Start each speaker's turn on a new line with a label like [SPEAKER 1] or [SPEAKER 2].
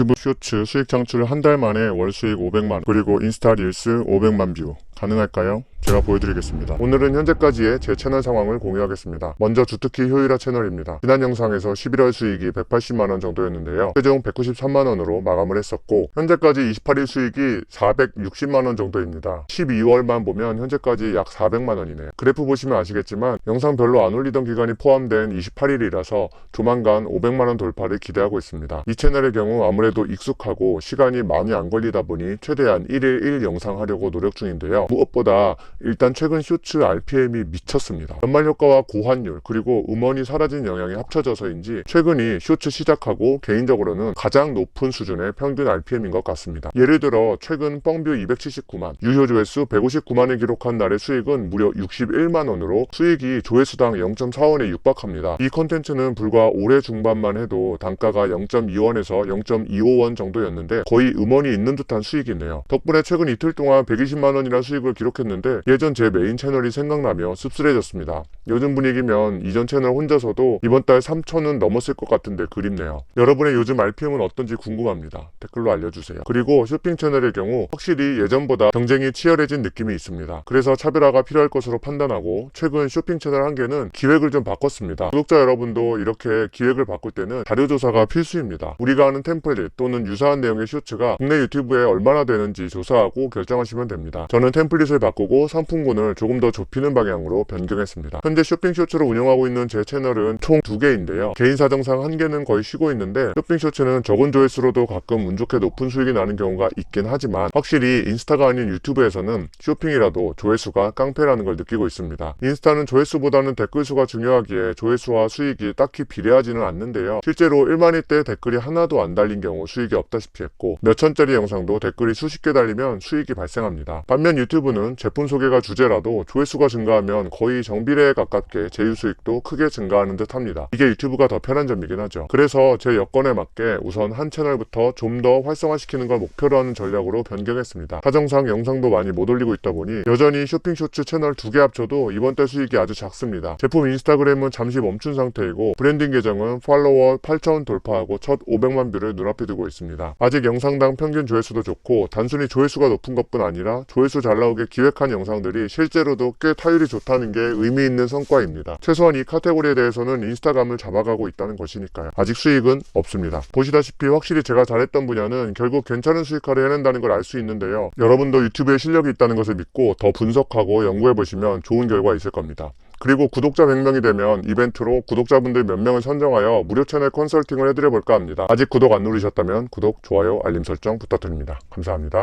[SPEAKER 1] 유튜브 쇼츠 수익 창출 한 달 만에 월 수익 500만 그리고 인스타 릴스 500만 뷰 가능할까요? 제가 보여드리겠습니다. 오늘은 현재까지의 제 채널 상황을 공유하겠습니다. 먼저 주특기 효율화 채널입니다. 지난 영상에서 11월 수익이 180만원 정도였는데요. 최종 193만원으로 마감을 했었고 현재까지 28일 수익이 460만원 정도입니다. 12월만 보면 현재까지 약 400만원이네요. 그래프 보시면 아시겠지만 영상 별로 안 올리던 기간이 포함된 28일이라서 조만간 500만원 돌파를 기대하고 있습니다. 이 채널의 경우 아무래도 익숙하고 시간이 많이 안 걸리다 보니 최대한 1일 1 영상 하려고 노력 중인데요. 무엇보다 일단 최근 쇼츠 RPM이 미쳤습니다. 연말 효과와 고환율 그리고 음원이 사라진 영향이 합쳐져서인지 최근이 쇼츠 시작하고 개인적으로는 가장 높은 수준의 평균 RPM인 것 같습니다. 예를 들어 최근 뻥뷰 279만, 유효 조회수 159만을 기록한 날의 수익은 무려 61만 원으로 수익이 조회수당 0.4원에 육박합니다. 이 컨텐츠는 불과 올해 중반만 해도 단가가 0.2원에서 0.25원 정도였는데 거의 음원이 있는 듯한 수익이네요. 덕분에 최근 이틀 동안 120만 원이라는 수익을 기록했는데 예전 제 메인 채널이 생각나며 씁쓸해졌습니다. 요즘 분위기면 이전 채널 혼자서도 이번 달 3천은 넘었을 것 같은데 그립네요. 여러분의 요즘 RPM은 어떤지 궁금합니다. 댓글로 알려주세요. 그리고 쇼핑 채널의 경우 확실히 예전보다 경쟁이 치열해진 느낌이 있습니다. 그래서 차별화가 필요할 것으로 판단하고 최근 쇼핑 채널 한 개는 기획을 좀 바꿨습니다. 구독자 여러분도 이렇게 기획을 바꿀 때는 자료조사가 필수입니다. 우리가 아는 템플릿 또는 유사한 내용의 쇼츠가 국내 유튜브에 얼마나 되는지 조사하고 결정하시면 됩니다. 저는 템플릿을 바꾸고 상품군을 조금 더 좁히는 방향으로 변경했습니다. 현재 쇼핑 쇼츠를 운영하고 있는 제 채널은 총 두 개인데요. 개인 사정상 한 개는 거의 쉬고 있는데 쇼핑 쇼츠는 적은 조회수로도 가끔 운 좋게 높은 수익이 나는 경우가 있긴 하지만 확실히 인스타가 아닌 유튜브에서는 쇼핑이라도 조회수가 깡패라는 걸 느끼고 있습니다. 인스타는 조회수보다는 댓글 수가 중요하기에 조회수와 수익이 딱히 비례하지는 않는데요. 실제로 1만일 때 댓글이 하나도 안 달린 경우 수익이 없다시피 했고 몇 천짜리 영상도 댓글이 수십 개 달리면 수익이 발생합니다. 반면 유튜브는 제품 소개 가 주제라도 조회수가 증가하면 거의 정비례에 가깝게 제휴 수익도 크게 증가하는 듯 합니다. 이게 유튜브가 더 편한 점이긴 하죠. 그래서 제 여건에 맞게 우선 한 채널부터 좀 더 활성화시키는 걸 목표로 하는 전략으로 변경했습니다. 사정상 영상도 많이 못 올리고 있다 보니 여전히 쇼핑 쇼츠 채널 두 개 합쳐도 이번 달 수익이 아주 작습니다. 제품 인스타그램은 잠시 멈춘 상태이고 브랜딩 계정은 팔로워 8,000 돌파하고 첫 500만 뷰를 눈앞에 두고 있습니다. 아직 영상당 평균 조회수도 좋고 단순히 조회수가 높은 것뿐 아니라 조회수 잘 나오게 기획한 영상들이 실제로도 꽤 타율이 좋다는 게 의미 있는 성과입니다. 최소한 이 카테고리에 대해서는 인스타감을 잡아가고 있다는 것이니까요. 아직 수익은 없습니다. 보시다시피 확실히 제가 잘했던 분야는 결국 괜찮은 수익화를 해낸다는 걸 알 수 있는데요. 여러분도 유튜브에 실력이 있다는 것을 믿고 더 분석하고 연구해 보시면 좋은 결과 있을 겁니다. 그리고 구독자 100명이 되면 이벤트로 구독자분들 몇 명을 선정하여 무료 채널 컨설팅을 해드려 볼까 합니다. 아직 구독 안 누르셨다면 구독, 좋아요, 알림 설정 부탁드립니다. 감사합니다.